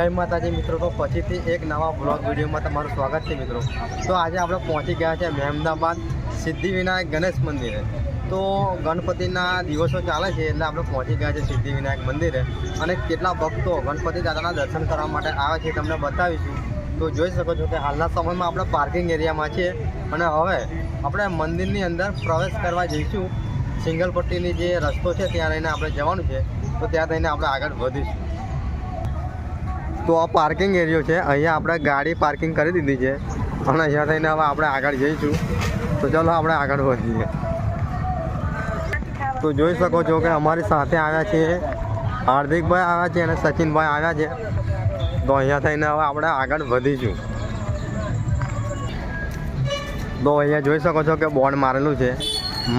જય માતાજી મિત્રો. તો પછીથી એક નવા બ્લોગ વિડીયોમાં તમારું સ્વાગત છે મિત્રો. તો આજે આપણે પહોંચી ગયા છે મહેમદાબાદ સિદ્ધિવિનાયક ગણેશ મંદિરે. તો ગણપતિના દિવસો ચાલે છે એટલે આપણે પહોંચી ગયા છે સિદ્ધિવિનાયક મંદિરે. અને કેટલા ભક્તો ગણપતિ દાદાના દર્શન કરવા માટે આવે છે તમને બતાવીશું. તો જોઈ શકો છો કે હાલના સમયમાં આપણે પાર્કિંગ એરિયામાં છીએ. અને હવે આપણે મંદિરની અંદર પ્રવેશ કરવા જઈશું. સિંગલ પટ્ટીની જે રસ્તો છે ત્યાં રહીને આપણે જવાનું છે. તો ત્યાં થઈને આપણે આગળ વધીશું. તો આ પાર્કિંગ એરિયો છે. અહીંયા આપણે ગાડી પાર્કિંગ કરી દીધી છે. અને અહીંયા થઈને હવે આપણે આગળ જઈશું. તો ચાલો આપણે આગળ વધીએ. તો જોઈ શકો છો કે અમારી સાથે આવ્યા છે હાર્દિકભાઈ આવ્યા છે અને સચિનભાઈ આવ્યા છે. તો અહીંયા થઈને હવે આપણે આગળ વધીશું. તો અહીંયા જોઈ શકો છો કે બોર્ડ મારેલું છે.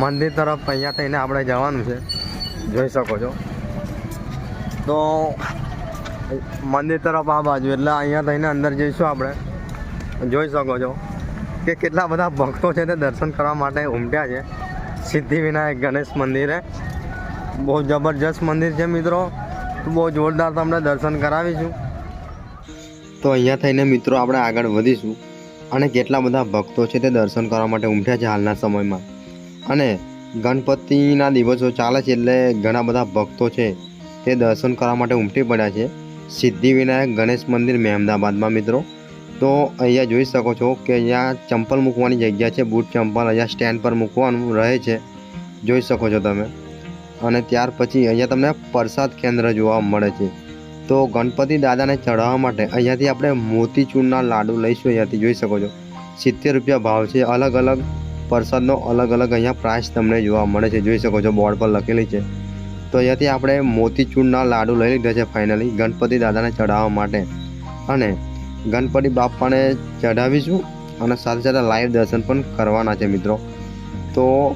મંદિર તરફ અહીંયા થઈને આપણે જવાનું છે. જોઈ શકો છો. તો મંદિર તરફ આ બાજુ. એટલે અહીંયા થઈને અંદર જઈશું આપણે. જોઈ શકો છો કે કેટલા બધા ભક્તો છે તે દર્શન કરવા માટે ઉમટ્યા છે. સિદ્ધિવિનાયક ગણેશ મંદિરે. બહુ જબરજસ્ત મંદિર છે મિત્રો. બહુ જોરદાર તમને દર્શન કરાવીશું. તો અહીંયા થઈને મિત્રો આપણે આગળ વધીશું. અને કેટલા બધા ભક્તો છે તે દર્શન કરવા માટે ઉમટ્યા છે હાલના સમયમાં. અને ગણપતિના દિવસો ચાલે છે એટલે ઘણા બધા ભક્તો છે તે દર્શન કરવા માટે ઉમટી પડ્યા છે. સિદ્ધિવિનાયક ગણેશ મંદિર મહેમદાબાદમાં મિત્રો. તો અહીંયા જોઈ શકો છો કે અહીંયા ચંપલ મૂકવાની જગ્યા છે. બૂટ ચંપલ અહીંયા સ્ટેન્ડ પર મૂકવાનું રહે છે. જોઈ શકો છો તમે. અને ત્યાર પછી અહીંયા તમને પ્રસાદ કેન્દ્ર જોવા મળે છે. તો ગણપતિ દાદાને ચઢાવવા માટે અહીંયાથી આપણે મોતીચૂરના લાડુ લઈશું અહીંયાથી, જોઈ શકો છો. સિત્તેર રૂપિયા ભાવ છે. અલગ અલગ પ્રસાદનો અલગ અલગ અહીંયા પ્રાઇસ તમને જોવા મળે છે. જોઈ શકો છો બોર્ડ પર લખેલી છે. તો અહીંયાથી આપણે મોતીચૂરના લાડુ લઈ લીધા છે ફાઇનલી ગણપતિ દાદાને ચઢાવવા માટે. અને ગણપતિ બાપાને ચઢાવીશું અને સાથે સાથે લાઈવ દર્શન પણ કરવાના છે મિત્રો. તો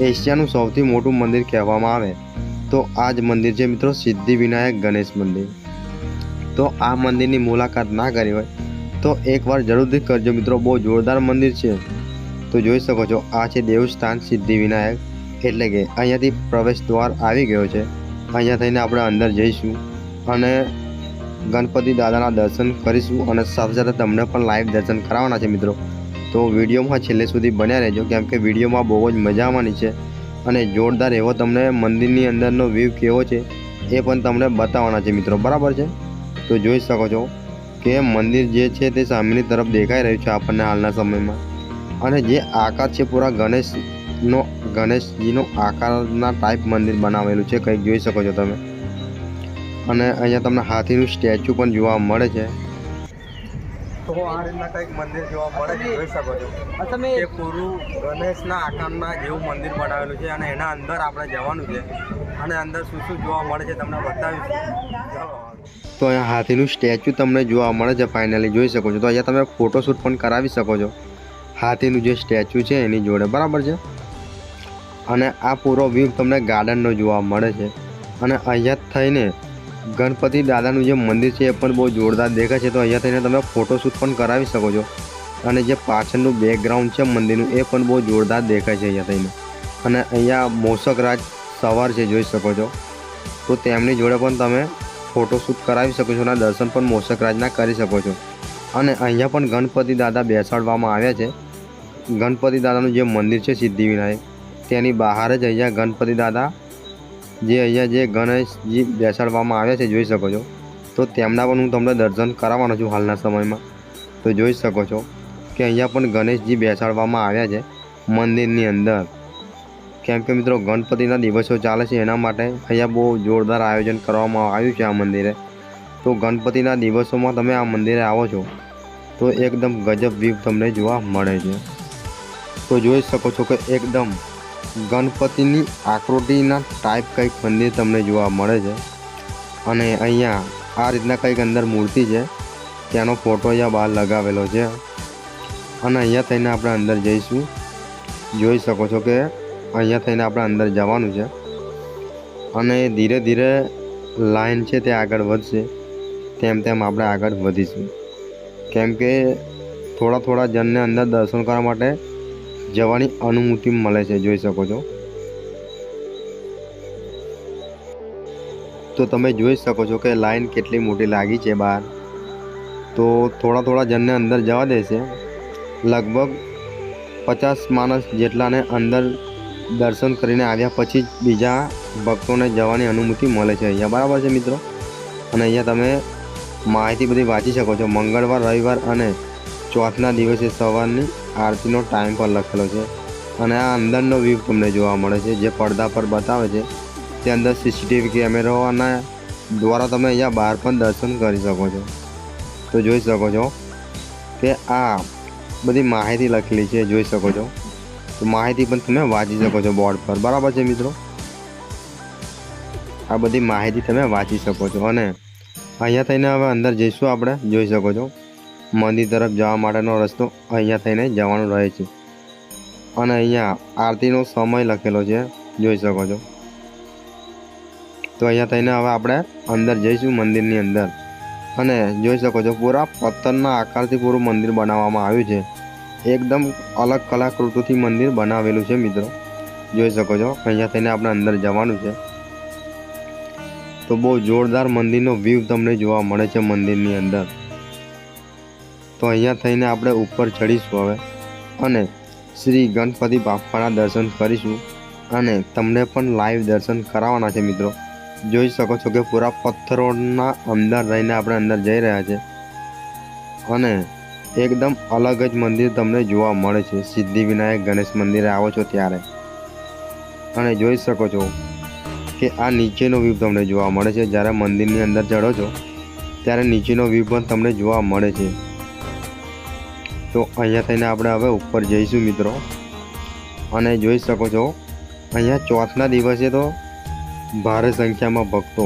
એશિયાનું સૌથી મોટું મંદિર કહેવામાં આવે. તો આ જ મંદિર છે મિત્રો સિદ્ધિવિનાયક ગણેશ મંદિર. તો આ મંદિરની મુલાકાત ના કરી હોય તો એકવાર જરૂરથી કરજો મિત્રો. બહુ જોરદાર મંદિર છે. તો જોઈ શકો છો, આ છે દેવસ્થાન સિદ્ધિવિનાયક એટલે કે અહીંયાથી પ્રવેશ દ્વાર આવી ગયો છે. અહીંયા થઈને આપણે અંદર જઈશું અને ગણપતિ દાદાના દર્શન કરીશું અને સાથે સાથે તમને પણ લાઈવ દર્શન કરાવવાના છે મિત્રો. તો વિડીયોમાં છેલ્લે સુધી બન્યા રહેજો, કેમ કે વિડીયોમાં બહુ જ મજા આવવાની છે અને જોરદાર એવો તમને મંદિરની અંદરનો વ્યૂ કેવો છે એ પણ તમને બતાવવાના છે મિત્રો, બરાબર છે? તો જોઈ શકો છો કે મંદિર જે છે તે સામેની તરફ દેખાઈ રહ્યું છે આપણને હાલના સમયમાં. અને જે આકાર છે, પૂરા ગણેશનો ગણેશજીનો આકારના ટાઈપ મંદિર બનાવેલું છે કંઈક જોઈ શકો છો તમે. અને અહીંયા તમને હાથીનું સ્ટેચ્યુ પણ જોવા મળે છે. તો આ રીતના કંઈક મંદિર જોવા મળે છે જોઈ શકો છો. એ પૂરું ગણેશના આકારના જેવું મંદિર બનાવેલું છે અને એના અંદર આપણે જવાનું છે. અને અંદર શું શું જોવા મળે છે તમને બતાવીશું. તો અહીંયા હાથીનું સ્ટેચ્યુ તમને જોવા મળે છે ફાઇનલી જોઈ શકો છો. તો અહીંયા તમે ફોટોશૂટ પણ કરાવી શકો છો. હાથીનું જે સ્ટેચ્યુ છે એની જોડે બરાબર છે? અને આ પૂરો વ્યૂ તમને ગાર્ડનનો જોવા મળે છે. અને અહીંયા થઈને ગણપતિ દાદાનું જે મંદિર છે એ પણ બહુ જોરદાર દેખાય છે. તો અહીંયા થઈને તમે ફોટોશૂટ પણ કરાવી શકો છો. અને જે પાછળનું બેકગ્રાઉન્ડ છે મંદિરનું એ પણ બહુ જોરદાર દેખાય છે અહીંયા થઈને. અને અહીંયા મોસકરાજ સવાર છે, જોઈ શકો છો. તો તેમની જોડે પણ તમે ફોટોશૂટ કરાવી શકો છો અને દર્શન પણ મોસકરાજના કરી શકો છો. અને અહીંયા પણ ગણપતિ દાદા બેસાડવામાં આવ્યા છે. ગણપતિ દાદાનું જે મંદિર છે સિદ્ધિવિનાયક. તેની બહાર જ અહીંયા ગણપતિ દાદા જે અહીંયા જે ગણેશજી બેસાડવામાં આવ્યા છે, જોઈ શકો છો. તો તેમના પણ હું તમને દર્શન કરાવવાનો છું હાલના સમયમાં. તો જોઈ શકો છો કે અહીંયા પણ ગણેશજી બેસાડવામાં આવ્યા છે મંદિરની અંદર. કેમ કે મિત્રો ગણપતિના દિવસો ચાલે છે, એના માટે અહીંયા બહુ જોરદાર આયોજન કરવામાં આવ્યું છે આ મંદિરે. તો ગણપતિના દિવસોમાં તમે આ મંદિરે આવો છો, તો એકદમ ગજબ વ્યૂ તમને જોવા મળે છે. તો જોઈ શકો છો કે એકદમ ગણપતિની આકૃતિના ટાઈપ કંઈક મંદિર તમને જોવા મળે છે. અને અહીંયા આ રીતના કંઈક અંદર મૂર્તિ છે. ત્યાંનો ફોટો અહીંયા બહાર લગાવેલો છે. અને અહીંયા થઈને આપણે અંદર જઈશું. જોઈ શકો છો કે અહીંયા થઈને આપણે અંદર જવાનું છે. અને ધીરે ધીરે લાઈન છે તે આગળ વધશે. તેમ તેમ આપણે આગળ વધીશું. કેમ કે થોડા થોડા જણને અંદર દર્શન કરવા માટે જવાની અનુમતિ મળે છે, જોઈ શકો છો. તો તમે જોઈ શકો છો કે લાઈન કેટલી મોટી લાગી છે બહાર. તો થોડા થોડા જણને અંદર જવા દેશે. લગભગ પચાસ માણસ જેટલાને અંદર દર્શન કરીને આવ્યા પછી જ બીજા ભક્તોને જવાની અનુમતિ મળે છે. અહીંયા બરાબર છે મિત્રો? અને અહીંયા તમે માહિતી બધી વાંચી શકો છો. મંગળવાર, રવિવાર અને ચોથના દિવસે સવારની આરતીનો ટાઈમ પણ લખેલો છે. અને આ અંદરનો વ્યૂ તમને જોવા મળે છે, જે પડદા પર બતાવે છે. તે અંદર સીસીટીવી કેમેરાના દ્વારા તમે અહીંયા બહાર પણ દર્શન કરી શકો છો. તો જોઈ શકો છો કે આ બધી માહિતી લખેલી છે, જોઈ શકો છો. તો માહિતી પણ તમે વાંચી શકો છો બોર્ડ પર. બરાબર છે મિત્રો? આ બધી માહિતી તમે વાંચી શકો છો. અને અહીંયા થઈને હવે અંદર જઈશું આપણે, જોઈ શકો છો. મંદિર તરફ જવા માટેનો રસ્તો અહીંયા થઈને જવાનો રહે છે. અને અહીંયા આરતીનો સમય લખેલો છે, જોઈ શકો છો. તો અહીંયા થઈને હવે આપણે અંદર જઈશું મંદિરની અંદર. અને જોઈ શકો છો, પૂરા પથ્થરના આકારથી પૂરું મંદિર બનાવવામાં આવ્યું છે. એકદમ અલગ કલાકૃતિથી મંદિર બનાવેલું છે મિત્રો. જોઈ શકો છો, અહીંયા થઈને આપણે અંદર જવાનું છે. તો બહુ જોરદાર મંદિરનો વ્યૂ તમને જોવા મળે છે મંદિરની અંદર. તો અહીંયા થઈને આપણે ઉપર ચડીશું હવે. અને શ્રી ગણપતિ બાપાના દર્શન કરીશું. અને તમને પણ લાઈવ દર્શન કરાવવાના છે મિત્રો. જોઈ શકો છો કે પૂરા પથ્થરોના અંદર રહીને આપણે અંદર જઈ રહ્યા છે. અને એકદમ અલગ જ મંદિર તમને જોવા મળે છે. સિદ્ધિવિનાયક ગણેશ મંદિરે આવો છો ત્યારે. અને જોઈ શકો છો કે આ નીચેનો વ્યૂ તમને જોવા મળે છે. જ્યારે મંદિરની અંદર ચડો છો, ત્યારે નીચેનો વ્યૂ પણ તમને જોવા મળે છે. તો અહીંયા થઈને આપણે હવે ઉપર જઈશું મિત્રો. અને જોઈ શકો છો, અહીંયા ચોથના દિવસે તો ભારે સંખ્યામાં ભક્તો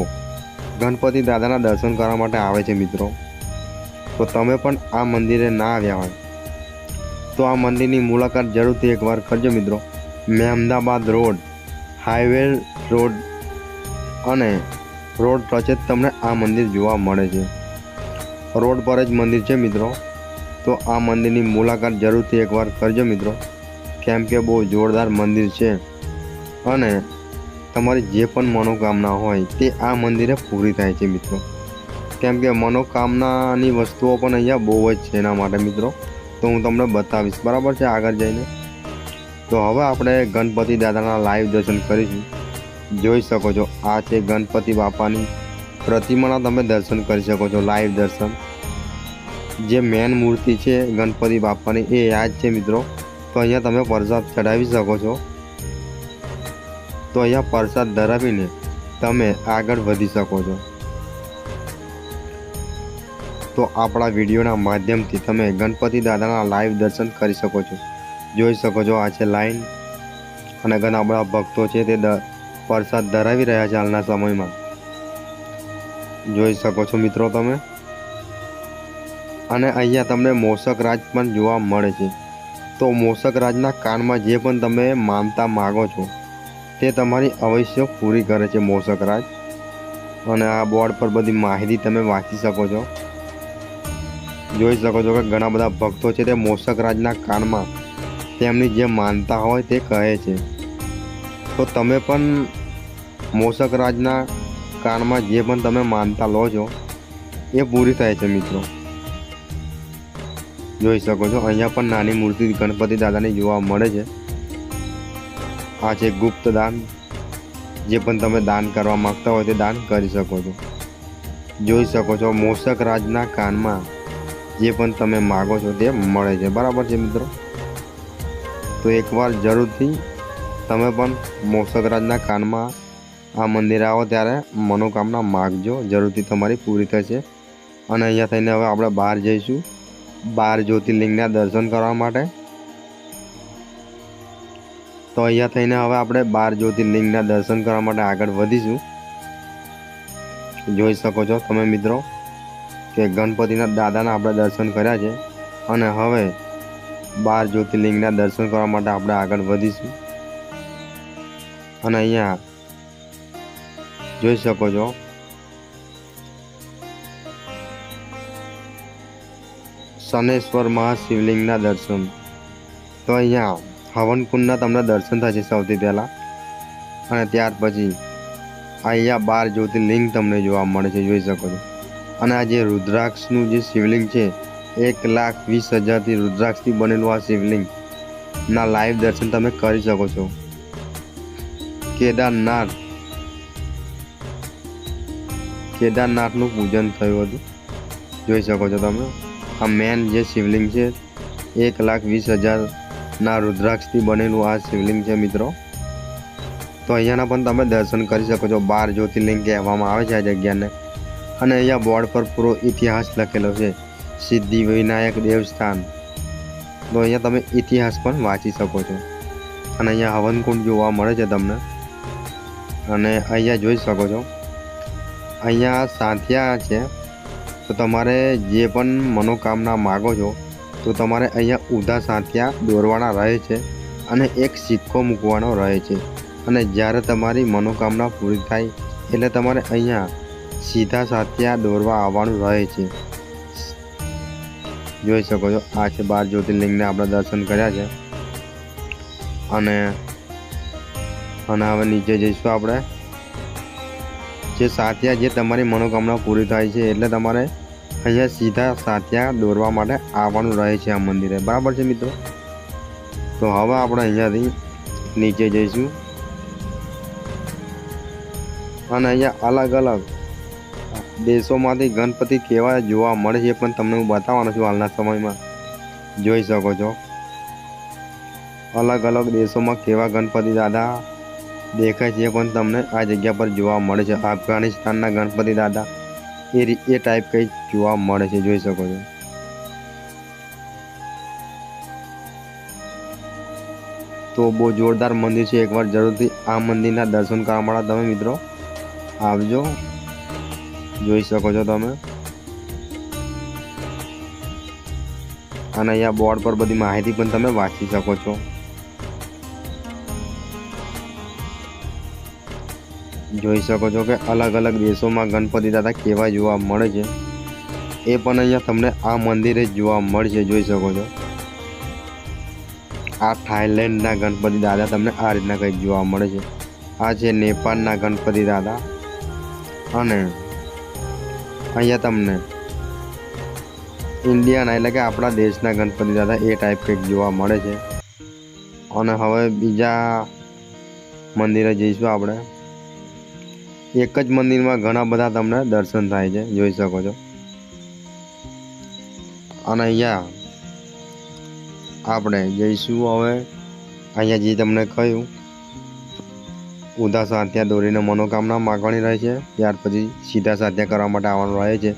ગણપતિ દાદાના દર્શન કરવા માટે આવે છે મિત્રો. તો તમે પણ આ મંદિરે ના આવ્યા હોય, તો આ મંદિરની મુલાકાત જરૂરથી એકવાર કરજો મિત્રો. મેં અમદાવાદ રોડ, હાઈવે રોડ અને રોડ ટચે તમને આ મંદિર જોવા મળે છે. રોડ પર જ મંદિર છે મિત્રો. તો આ મંદિરની મુલાકાત જરૂરથી એકવાર કરજો મિત્રો. કેમ કે બહુ જોરદાર મંદિર છે અને તમારી જે પણ મનોકામના હોય તે આ મંદિરે પૂરી થાય છે મિત્રો. કેમ કે મનોકામનાની વસ્તુઓ પણ અહીંયા બહુ જ છે એના માટે મિત્રો. તો હું તમને બતાવીશ. બરાબર છે? આગળ જઈને. તો હવે આપણે ગણપતિ દાદાના લાઈવ દર્શન કરીશું. જોઈ શકો છો, આ છે ગણપતિ બાપાની પ્રતિમાના તમે દર્શન કરી શકો છો, લાઈવ દર્શન. જે મેન મૂર્તિ છે ગણપતિ બાપાની એ યાદ છે મિત્રો. તો અહીંયા તમે પ્રસાદ ચડાવી શકો છો. તો અહીંયા પ્રસાદ ધરાવીને તમે આગળ વધી શકો છો. તો આપણા વિડીયોના માધ્યમથી તમે ગણપતિ દાદાના લાઈવ દર્શન કરી શકો છો. જોઈ શકો છો આ છે લાઈન અને ઘણા બધા ભક્તો છે તે પ્રસાદ ધરાવી રહ્યા છે હાલના સમયમાં. જોઈ શકો છો મિત્રો તમે. અને અહીંયા તમને મોસક રાજ પણ જોવા મળે છે. તો મોસક રાજના કાનમાં જે પણ તમે માનતા માગો છો, તે તમારી અવશ્ય પૂરી કરે છે મોસક રાજ. અને આ બોર્ડ પર બધી માહિતી તમે વાંચી શકો છો. જોઈ શકો છો કે ઘણા બધા ભક્તો છે તે મોસક રાજના કાનમાં તેમની જે માનતા હોય તે કહે છે. તો તમે પણ મોસક રાજના કાનમાં જે પણ તમે માનતા લો છો, એ પૂરી થાય છે મિત્રો. જોઈ શકો છો. અહીંયા પણ નાની મૂર્તિ ગણપતિ દાદાની જોવા મળે છે. આ છે ગુપ્ત દાન. જે પણ તમે દાન કરવા માગતા હોય તે દાન કરી શકો છો. જોઈ શકો છો મોસક રાજના કાનમાં જે પણ તમે માગો છો તે મળે છે. બરાબર છે મિત્રો? તો એકવાર જરૂરથી તમે પણ મોષક રાજના કાનમાં આ મંદિરે આવો ત્યારે મનોકામના માગજો. જરૂરથી તમારી પૂરી થશે. અને અહીંયા થઈને હવે આપણે બહાર જઈશું. બાર જ્યોતિર્લિંગના દર્શન કરવા માટે. તો અહીંયા થઈને હવે આપણે બાર જ્યોતિર્લિંગના દર્શન કરવા માટે આગળ વધીશું. જોઈ શકો છો તમે મિત્રો કે ગણપતિના દાદાના આપણે દર્શન કર્યા છે. અને હવે બાર જ્યોતિર્લિંગના દર્શન કરવા માટે આપણે આગળ વધીશું. અને અહીંયા જોઈ શકો છો શનેશ્વર મહાશિવલિંગના દર્શન. તો અહીંયા હવનકુંડના તમને દર્શન થશે સૌથી પહેલાં. અને ત્યાર પછી અહીંયા બાર જ્યોતિર્લિંગ તમને જોવા મળે છે જોઈ શકો છો. અને આ જે રુદ્રાક્ષનું જે શિવલિંગ છે, એક લાખ વીસ હજારથી રુદ્રાક્ષથી બનેલું આ શિવલિંગ ના લાઈવ દર્શન તમે કરી શકો છો. કેદારનાથ, કેદારનાથનું પૂજન થયું હતું. જોઈ શકો છો તમે. આ મેન જે શિવલિંગ છે, એક લાખ વીસ હજારના રુદ્રાક્ષથી બનેલું આ શિવલિંગ છે મિત્રો. તો અહીંયાના પણ તમે દર્શન કરી શકો છો. બાર જ્યોતિર્લિંગ કહેવામાં આવે છે આ જગ્યાને. અને અહીંયા બોર્ડ પર પૂરો ઇતિહાસ લખેલો છે. સિદ્ધિ વિનાયક દેવસ્થાન. તો અહીંયા તમે ઇતિહાસ પણ વાંચી શકો છો. અને અહીંયા હવનકુંડ જોવા મળે છે તમને. અને અહીંયા જોઈ શકો છો. અહીંયા સાંથિયા છે. તો તમારે જે પણ મનોકામના માગો છો, તો તમારે અહીંયા ઉધા સાંથિયા દોરવાના રહે છે અને એક સિક્કો મૂકવાનો રહે છે. અને જ્યારે તમારી મનોકામના પૂરી થાય, એટલે તમારે અહીંયા સીધા સાથિયા દોરવા આવવાનું રહે છે. જોઈ શકો છો, આ છે બાર જ્યોતિર્લિંગને આપણે દર્શન કર્યા છે. અને અને હવે નીચે જઈશું આપણે. જે સાથિયા જે તમારી મનોકામના પૂરી થાય છે એટલે તમારે અહીંયા સીધા સાથિયા દોરવા માટે આવવાનું રહે છે આ મંદિરે. બરાબર છે મિત્રો? તો હવે આપણે અહીંયાથી નીચે જઈશું. અને અહીંયા અલગ અલગ દેશોમાંથી ગણપતિ કેવા જોવા મળે છે પણ તમને હું બતાવવાનો છું હાલના સમયમાં. જોઈ શકો છો. અલગ અલગ દેશોમાં કેવા ગણપતિ દાદા દેખાય છે, પણ તમને આ જગ્યા પર જોવા મળે છે. અફઘાનિસ્તાનના ગણપતિ દાદા, એ એ ટાઈપ કંઈક જોવા મળે છે, જોઈ શકો છો. તો બહુ જોરદાર મંદિર છે, એકવાર જરૂરથી આ મંદિરના દર્શન કરવા માટે તમે મિત્રો, આવજો. જોઈ શકો છો તમે. અને અહીંયા બોર્ડ પર બધી માહિતી પણ તમે વાંચી શકો છો. જોઈ શકો છો કે અલગ અલગ દેશોમાં ગણપતિ દાદા કેવા જોવા મળે છે. એ પણ અહીંયા તમને આ મંદિરે જોવા મળશે, જોઈ શકો છો. આ થાઈલેન્ડના ગણપતિ દાદા તમને આ રીતના કંઈક જોવા મળે છે. આ છે નેપાળના ગણપતિ દાદા. અને અહીંયા તમને ઇન્ડિયાના એટલે કે આપણા દેશના ગણપતિ દાદા એ ટાઈપ કંઈક જોવા મળે છે. અને હવે બીજા મંદિરે જઈશું આપણે. એક જ મંદિરમાં ઘણા બધા તમને દર્શન થાય છે, જોઈ શકો છો. અને અહીંયા આપણે જઈશું હવે. અહીંયા જે તમને કહ્યું ઉધા સાધ્યા દોરીને મનોકામના માગણી રહે છે. ત્યાર પછી સીધા સાધ્યા કરવા માટે આવવાનું રહે છે.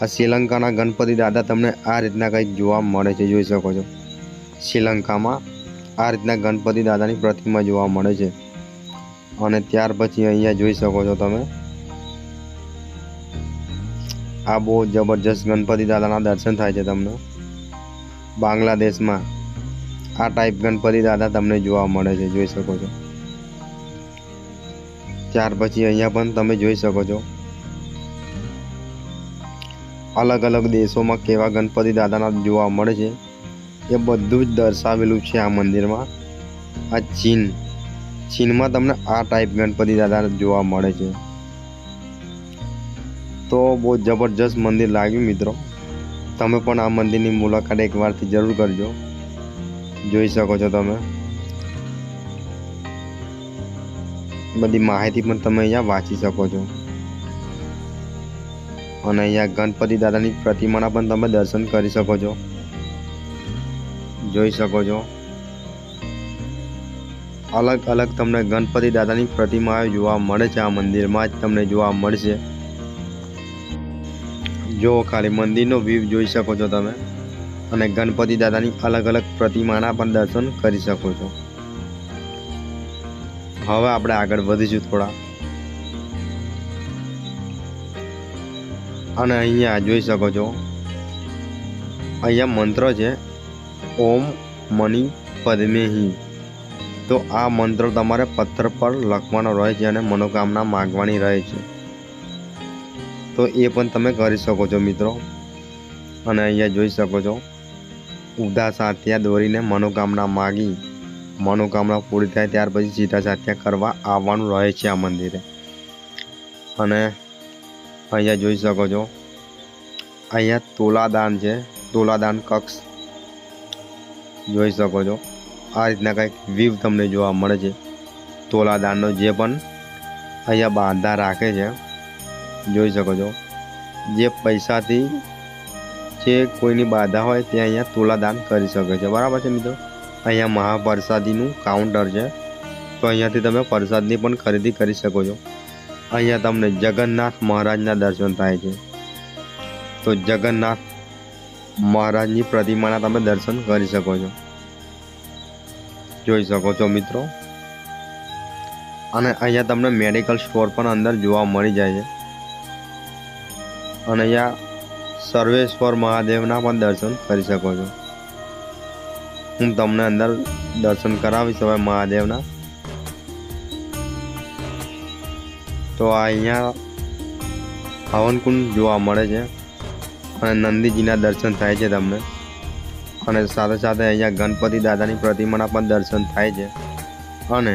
આ શ્રીલંકાના ગણપતિ દાદા તમને આ રીતના કંઈક જોવા મળે છે, જોઈ શકો છો. શ્રીલંકામાં આ રીતના ગણપતિ દાદાની પ્રતિમા જોવા મળે છે. અને ત્યાર પછી અહીંયા જોઈ શકો છો તમે. આ બહુ જબરજસ્ત ગણપતિ દાદાના દર્શન થાય છે તમને. બાંગ્લાદેશમાં આ ટાઈપ ગણપતિ દાદા તમને જોવા મળે છે, જોઈ શકો છો. ત્યાર પછી અહીંયા પણ તમે જોઈ શકો છો. અલગ અલગ દેશોમાં કેવા ગણપતિ દાદાના જોવા મળે છે. એ બધું જ દર્શાવેલું છે આ મંદિરમાં. આ ચીન ચીનમાં તમને આ ટાઈપ ગણપતિ દાદા જોવા મળે છે. તો બહુ જબરજસ્ત મંદિર લાગ્યું મિત્રો. તમે પણ આ મંદિરની મુલાકાત એકવારથી જરૂર કરજો. જોઈ શકો છો તમે. બધી માહિતી પણ તમે અહીંયા વાંચી શકો છો. અને અહીંયા ગણપતિ દાદાની પ્રતિમાના પણ તમે દર્શન કરી શકો છો. જોઈ શકો છો. અલગ અલગ તમને ગણપતિ દાદાની પ્રતિમાઓ જોવા મળે છે. આ મંદિરમાં જ તમને જોવા મળશે. જો ખાલી મંદિરનો વ્યૂ જોઈ શકો છો તમે. અને ગણપતિ દાદાની અલગ અલગ પ્રતિમાના પણ દર્શન કરી શકો છો. હવે આપણે આગળ વધીશું થોડા. અને અહીંયા જોઈ શકો છો. અહીંયા મંત્ર છે. ઓમ મની પદ્મેહી. તો આ મંત્ર તમારે પથ્થર પર લખવાનો રહે છે અને મનોકામના માગવાની રહે છે. તો એ પણ તમે કરી શકો છો મિત્રો. અને અહીંયા જોઈ શકો છો. ઉધા સાથિયા દોરીને મનોકામના માગી. મનોકામના પૂરી થાય ત્યાર પછી સીધા સાથિયા કરવા આવવાનું રહે છે આ મંદિરે. અને અહીંયા જોઈ શકો છો. અહીંયા તોલાદાન છે. તોલાદાન કક્ષ. જોઈ શકો છો. આ રીતના કંઈક વ્યૂ તમને જોવા મળે છે. તોલાદાનનો જે પણ અહીંયા બાંધા રાખે છે. જોઈ શકો છો. જે પૈસાથી જે કોઈની બાધા હોય તે અહીંયા તોલાદાન કરી શકે છે. બરાબર છે મિત્રો? અહીંયા મહાપ્રસાદીનું કાઉન્ટર છે. તો અહીંયાથી તમે પ્રસાદની પણ ખરીદી કરી શકો છો. અહીંયા તમને જગન્નાથ મહારાજના દર્શન થાય છે. તો જગન્નાથ મહારાજની પ્રતિમાના તમે દર્શન કરી શકો છો. જોઈ શકો છો મિત્રો. અને અહીંયા તમને મેડિકલ સ્ટોર પણ અંદર જોવા મળી જાય છે. અને અહીંયા સર્વેશ્વર મહાદેવના પણ દર્શન કરી શકો છો. હું તમને અંદર દર્શન કરાવીશ હવે મહાદેવના. તો અહીંયા હવનકુંડ જોવા મળે છે. અને નંદીજીના દર્શન થાય છે તમને. અને સાથે સાથે અહીંયા ગણપતિ દાદાની પ્રતિમાના પણ દર્શન થાય છે. અને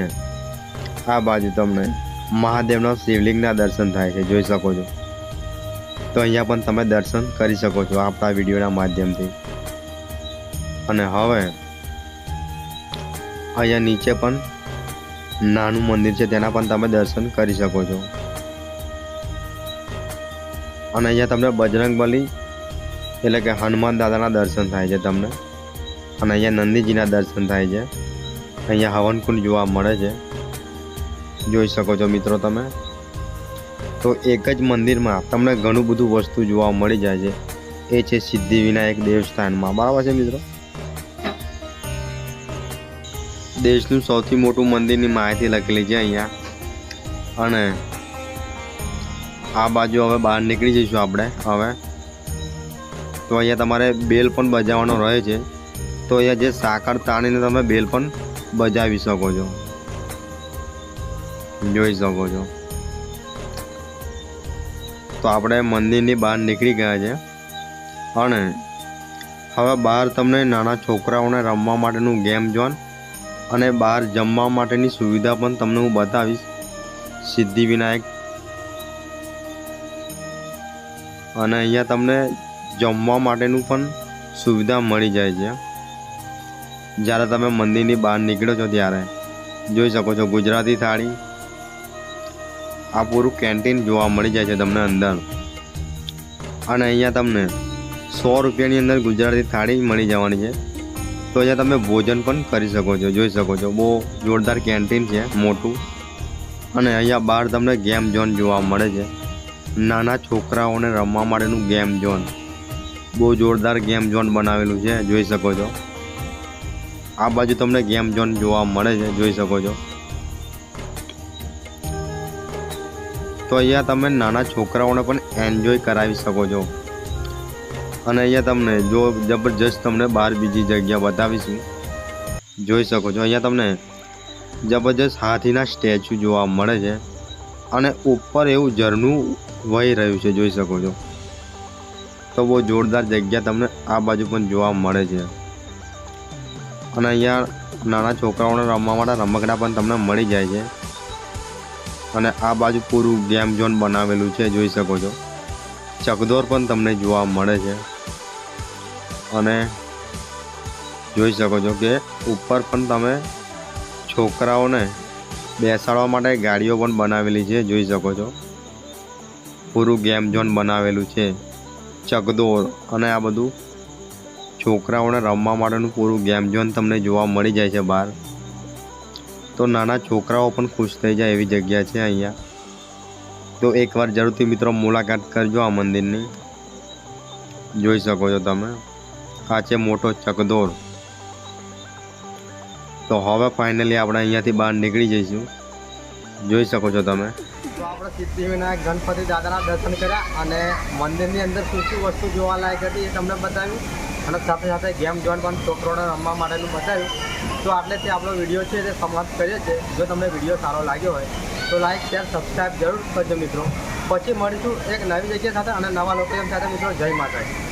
આ બાજુ તમને મહાદેવના શિવલિંગના દર્શન થાય છે, જોઈ શકો છો. તો અહીંયા પણ તમે દર્શન કરી શકો છો આપણા વિડીયોના માધ્યમથી. અને હવે અહીંયા નીચે પણ નાનું મંદિર છે, તેના પણ તમે દર્શન કરી શકો છો. અને અહીંયા તમને બજરંગબલી એટલે કે હનુમાન દાદાના દર્શન થાય છે તમને. અને અહીંયા નંદીજીના દર્શન થાય છે. અહીંયા હવનકુંડ જોવા મળે છે. જોઈ શકો છો મિત્રો તમે. તો એક જ મંદિરમાં તમને ઘણું બધું વસ્તુ જોવા મળી જાય છે. એ છે સિદ્ધિવિનાયક દેવસ્થાનમાં. બરાબર છે મિત્રો? દેશનું સૌથી મોટું મંદિરની માહિતી લખેલી છે અહીંયા. અને આ બાજુ હવે બહાર નીકળી જઈશું આપણે, હવે. તો અહીંયા તમારે બેલ પણ બજાવવાનો રહે છે. તો અહીંયા જે સાકર તાણીને તમે બેલ પણ બજાવી શકો છો. જોઈ શકો છો. તો આપણે મંદિરની બહાર નીકળી ગયા છે. અને હવે બહાર તમને નાના છોકરાઓને રમવા માટેનું ગેમ ઝોન અને બહાર જમવા માટેની સુવિધા પણ તમને હું બતાવીશ. સિદ્ધિવિનાયક. અને અહીંયા તમને જમવા માટેનું પણ સુવિધા મળી જાય છે. જ્યારે તમે મંદિરની બહાર નીકળો છો ત્યારે જોઈ શકો છો ગુજરાતી થાળી આ પૂરું કેન્ટીન જોવા મળી જાય છે તમને અંદર. અને અહીંયા તમને સો રૂપિયાની અંદર ગુજરાતી થાળી મળી જવાની છે. તો અહીંયા તમે ભોજન પણ કરી શકો છો, જોઈ શકો છો. બહુ જોરદાર કેન્ટીન છે, મોટું. અને અહીંયા બહાર તમને ગેમ ઝોન જોવા મળે છે. નાના છોકરાઓને રમવા માટેનું ગેમ ઝોન બહુ જોરદાર ગેમ ઝોન બનાવેલું છે, જોઈ શકો છો. આ બાજુ તમને ગેમ ઝોન જોવા મળે છે, જોઈ શકો છો. તો અહીંયા તમે નાના છોકરાઓને પણ એન્જોય કરાવી શકો છો. અને અહીંયા તમને જો જબરજસ્ત તમને બહાર બીજી જગ્યા બતાવીશું. જોઈ શકો છો, અહીંયા તમને જબરજસ્ત હાથીના સ્ટેચ્યુ જોવા મળે છે. અને ઉપર એવું ઝરણું વહી રહ્યું છે, જોઈ શકો છો. તો બહુ જોરદાર જગ્યા તમને આ બાજુ પણ જોવા મળે છે. અને અહીંયા નાના છોકરાઓને રમવા માટે રમકડા પણ તમને મળી જાય છે. અને આ બાજુ પૂરું ગેમ ઝોન બનાવેલું છે, જોઈ શકો છો. ચકદોર પણ તમને જોવા મળે છે. અને જોઈ શકો છો કે ઉપર પણ તમે છોકરાઓને બેસાડવા માટે ગાડીઓ પણ બનાવેલી છે, જોઈ શકો છો. પૂરું ગેમ ઝોન બનાવેલું છે. ચકદોર અને આ બધું છોકરાઓને રમવા માટેનું પૂરું ગેમ ઝોન તમને જોવા મળી જાય છે બહાર. તો નાના છોકરાઓ પણ ખુશ થઈ જાય એવી જગ્યા છે અહીંયા. તો એકવાર જરૂરથી મિત્રો મુલાકાત કરજો આ મંદિરની. જોઈ શકો છો તમે. આ છે મોટો ચકદોર તો હવે ફાઇનલી આપણે અહીંયાથી બહાર નીકળી જઈશું. જોઈ શકો છો તમે. આપણે સિદ્ધિવિનાયક ગણપતિ દાદાના દર્શન કર્યા અને મંદિરની અંદર શું શું વસ્તુ જોવાલાયક હતી એ તમને બતાવ્યું. અને સાથે સાથે ગેમ જોઈન પણ છોકરોને રમવા માટેનું બતાવ્યું. તો આટલેથી આપણો વીડિયો છે તે સમાપ્ત કરીએ છીએ. જો તમને વીડિયો સારો લાગ્યો હોય તો લાઈક, શેર, સબસ્ક્રાઈબ જરૂર કરજો મિત્રો. પછી મળીશું એક નવી જગ્યા સાથે અને નવા લોકો સાથે મિત્રો. જય માતાજી.